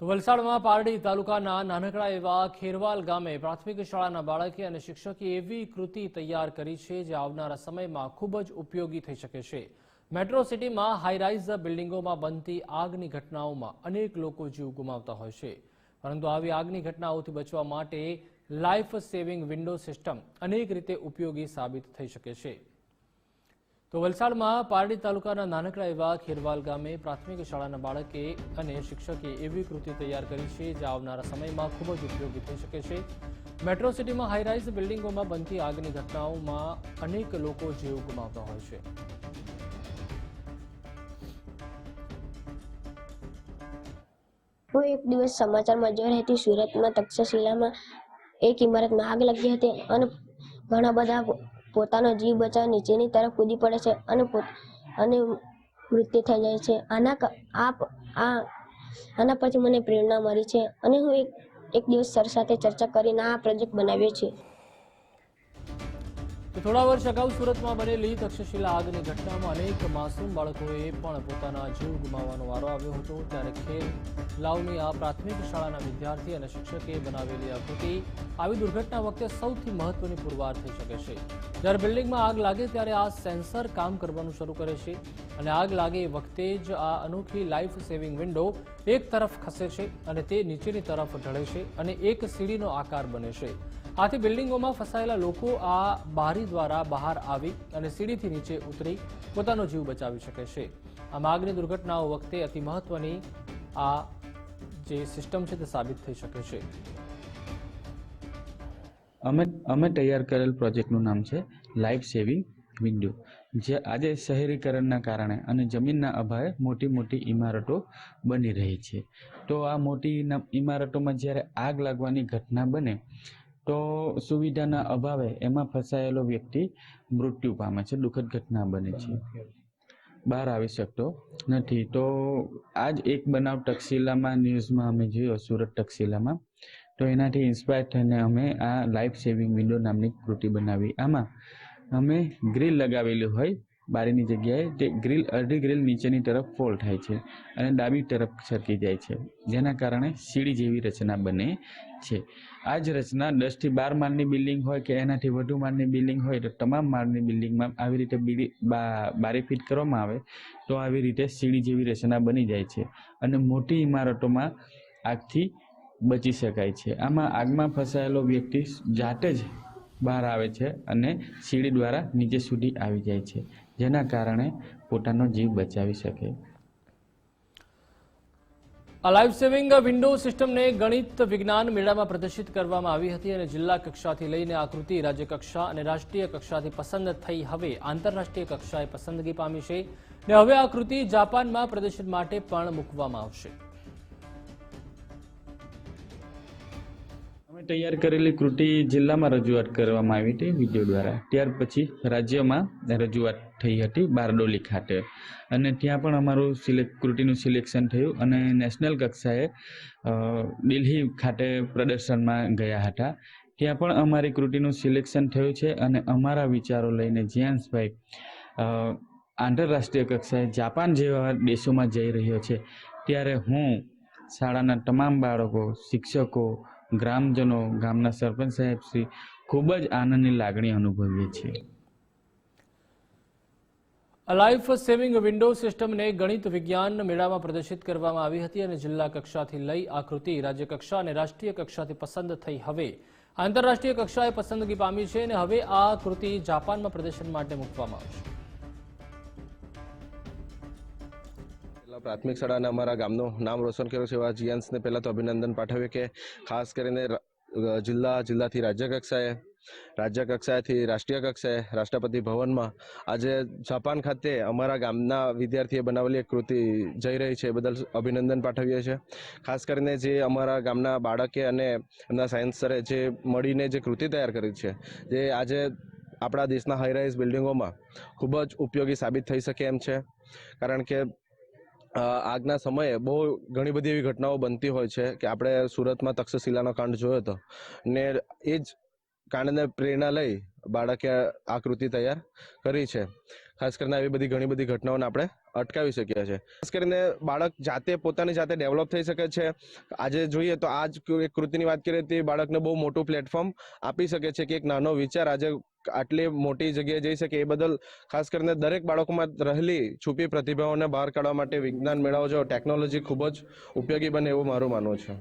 તો વલસાડમાં પારડી તાલુકાના નાનકડા એવા ખેરવાલ ગામે પ્રાથમિક શાળાના બાળકે અને શિક્ષકે એવી કૃતિ તૈયાર કરી છે જે આવનારા સમયમાં ખૂબ જ ઉપયોગી થઈ શકે છે. મેટ્રો સિટીમાં હાઈરાઇઝ બિલ્ડિંગોમાં બનતી આગની ઘટનાઓમાં અનેક લોકો જીવ ગુમાવતા હોય છે. પરંતુ આવી આગની ઘટનાઓથી બચવા માટે લાઈફ સેવિંગ વિન્ડો સિસ્ટમ અનેક રીતે ઉપયોગી સાબિત થઈ શકે છે. તો વલસાડમાં પારડી તાલુકાના નાનકડા એવા ખેરવાલ ગામે પ્રાથમિક શાળાના બાળકે અને શિક્ષકે એવી કૃતિ તૈયાર કરી છે, જે આવનારા સમયમાં ખૂબ જ ઉપયોગી થઈ શકે છે. મેટ્રો સિટીમાં હાઈરાઇઝ બિલ્ડિંગોમાં બનતી આગની ઘટનાઓમાં અનેક લોકો જીવ ગુમાવતા હોય છે. હું એક દિવસ સમાચારમાં જોઈ હતી, સુરતમાં તક્ષશિલામાં એક ઇમારતમાં આગ લાગી હતી અને ઘણા બધા પોતાનો જીવ બચાવવા નીચેની તરફ કૂદી પડે છે અને અને મૃત્યુ થઈ જાય છે. આના આપ, આ, આના પછી મને પ્રેરણા મળી છે અને હું એક એક દિવસ સર સાથે ચર્ચા કરીને આ પ્રોજેક્ટ બનાવ્યો છે. તો થોડા વર્ષ અગાઉ સુરતમાં બનેલી તક્ષશિલા આગની ઘટનામાં અનેક માસૂમ બાળકોએ પણ પોતાના જીવ ગુમાવવાનો વારો આવ્યો હતો. ત્યારે ખેલ લાવની આ પ્રાથમિક શાળાના વિદ્યાર્થી અને શિક્ષકે બનાવેલી આ આવી દુર્ઘટના વખતે સૌથી મહત્વની પુરવાર થઈ શકે છે. જ્યારે બિલ્ડિંગમાં આગ લાગે ત્યારે આ સેન્સર કામ કરવાનું શરૂ કરે છે અને આગ લાગે વખતે જ આ અનોખી લાઈફ સેવિંગ વિન્ડો એક તરફ ખસે છે અને તે નીચેની તરફ ઢળે છે અને એક સીડીનો આકાર બને છે. આથી બિલ્ડિંગોમાં ફસાયેલા લોકો આ બારી દ્વારા બહાર આવી અને સીડીથી નીચે ઉતરી પોતાનો જીવ બચાવી શકે છે. આમ આગની દુર્ઘટનાઓ વખતે અતિ મહત્વની આ જે સિસ્ટમ છે તે સાબિત થઈ શકે છે. અમે અમે તૈયાર કરેલ પ્રોજેક્ટનું નામ છે લાઈફ સેવિંગ વિન્ડો, જે આજે શહેરીકરણના કારણે અને જમીનના અભાવે મોટી મોટી ઇમારતો બની રહી છે. તો આ મોટી ઇમારતોમાં જ્યારે આગ લાગવાની ઘટના બને તો સુવિધાના અભાવે એમાં ફસાયેલો વ્યક્તિ મૃત્યુ પામે છે, દુઃખદ ઘટના બને છે. બહાર આવી શકતો નથી. તો આજ એક બનાવ ટક્સિલામાં ન્યૂઝમાં અમે જોયો, સુરત ટક્સિલામાં તો એનાથી ઇન્સ્પાયર થઈને અમે આ લાઈફ સેવિંગ વિન્ડો નામની કૃતિ બનાવી. આમાં અમે ગ્રીલ લગાવેલી હોય બારીની જગ્યાએ તે ગ્રીલ, અડધી ગ્રીલ નીચેની તરફ ફોલ્ડ થાય છે અને ડાબી તરફ સરકી જાય છે, જેના કારણે સીડી જેવી રચના બને છે. આ જ રચના દસથી બાર માળની બિલ્ડિંગ હોય કે એનાથી વધુ માળની બિલ્ડિંગ હોય તો તમામ માળની બિલ્ડિંગમાં આવી રીતે બીડી બારી ફિટ કરવામાં આવે તો આવી રીતે સીડી જેવી રચના બની જાય છે અને મોટી ઇમારતોમાં આગથી બચી શકાય છે. આમાં આગમાં ફસાયેલો વ્યક્તિ જાતે જ બહાર આવે છે અને સીડી દ્વારા નીચે સુધી આવી જાય છે. જેના કારણે પોતાનો જીવ બચાવી શકે. આ લાઈફ સેવિંગ વિન્ડો સિસ્ટમને ગણિત વિજ્ઞાન મેળામાં પ્રદર્શિત કરવામાં આવી હતી અને જિલ્લા કક્ષાથી લઈને આકૃતિ, રાજ્ય કક્ષા અને રાષ્ટ્રીય કક્ષાથી પસંદ થઈ હવે આંતરરાષ્ટ્રીય કક્ષાએ પસંદગી પામી છે. ને હવે આ કૃતિ જાપાનમાં પ્રદર્શન માટે પણ મૂકવામાં આવશે. તૈયાર કરેલી કૃતિ જિલ્લામાં રજૂઆત કરવામાં આવી હતી વીડિયો દ્વારા. ત્યાર પછી રાજ્યમાં રજૂઆત થઈ હતી બારડોલી ખાતે. અને ત્યાં પણ અમારું સિલેક્ટ કૃતિનું સિલેક્શન થયું અને નેશનલ કક્ષાએ દિલ્હી ખાતે પ્રદર્શનમાં ગયા હતા. ત્યાં પણ અમારી કૃતિનું સિલેક્શન થયું છે અને અમારા વિચારો લઈને જ્યાંશભાઈ આંતરરાષ્ટ્રીય કક્ષાએ જાપાન જેવા દેશોમાં જઈ રહ્યો છે. ત્યારે હું શાળાના તમામ બાળકો, શિક્ષકો ગ્રામજનો, ગામના સરપંચ સાહેબ શ્રી ખૂબ જ આનંદની લાગણી અનુભવીએ છીએ. લાઈફ સેવિંગ વિન્ડો સિસ્ટમને ગણિત વિજ્ઞાન મેળામાં પ્રદર્શિત કરવામાં આવી હતી અને જિલ્લા કક્ષાથી લઈ આ કૃતિ રાજ્ય કક્ષા અને રાષ્ટ્રીય કક્ષાથી પસંદ થઈ હવે. આંતરરાષ્ટ્રીય કક્ષાએ પસંદગી પામી છે અને હવે આ કૃતિ જાપાનમાં પ્રદર્શન માટે મૂકવામાં આવશે. પ્રાથમિક શાળાને અમારા ગામનું નામ રોશન કર્યું છે. એવા જીએન્સને પહેલાં તો અભિનંદન પાઠવ્યું કે ખાસ કરીને જિલ્લા, જિલ્લાથી રાજ્ય કક્ષાએ, રાજ્ય કક્ષાએથી રાષ્ટ્રીય કક્ષાએ, રાષ્ટ્રપતિ ભવનમાં આજે જાપાન ખાતે અમારા ગામના વિદ્યાર્થીએ બનાવેલી એક કૃતિ જઈ રહી છે. એ બદલ અભિનંદન પાઠવીએ છીએ. ખાસ કરીને જે અમારા ગામના બાળકે અને એમના સાયન્સ સરે જે મળીને જે કૃતિ તૈયાર કરી છે, જે આજે આપણા દેશના હાઈરાઇઝ બિલ્ડિંગોમાં ખૂબ જ ઉપયોગી સાબિત થઈ શકે એમ છે. કારણ કે અ, આગના સમયે બહુ ઘણી બધી એવી ઘટનાઓ બનતી હોય છે કે આપણે સુરતમાં તક્ષશિલાનો કાંડ જોયો હતો ને એ જ કાંડને પ્રેરણા લઈ બાળકે આકૃતિ તૈયાર કરી છે. ખાસ કરીને આવી બધી ઘણી બધી ઘટનાઓને આપણે અટકાવી શકીએ છીએ. ખાસ કરીને બાળક જાતે પોતાની જાતે ડેવલપ થઈ શકે છે. આજે જોઈએ તો આ જ એક કૃતિની વાત કરીએ તો બાળકને બહુ મોટું પ્લેટફોર્મ આપી શકે છે કે એક નાનો વિચાર આજે આટલી મોટી જગ્યાએ જઈ શકે એ બદલ ખાસ કરીને દરેક બાળકોમાં રહેલી છુપી પ્રતિભાઓને બહાર કાઢવા માટે વિજ્ઞાન મેળાઓ જો ટેકનોલોજી ખૂબ જ ઉપયોગી બને એવું મારું માનવું છે.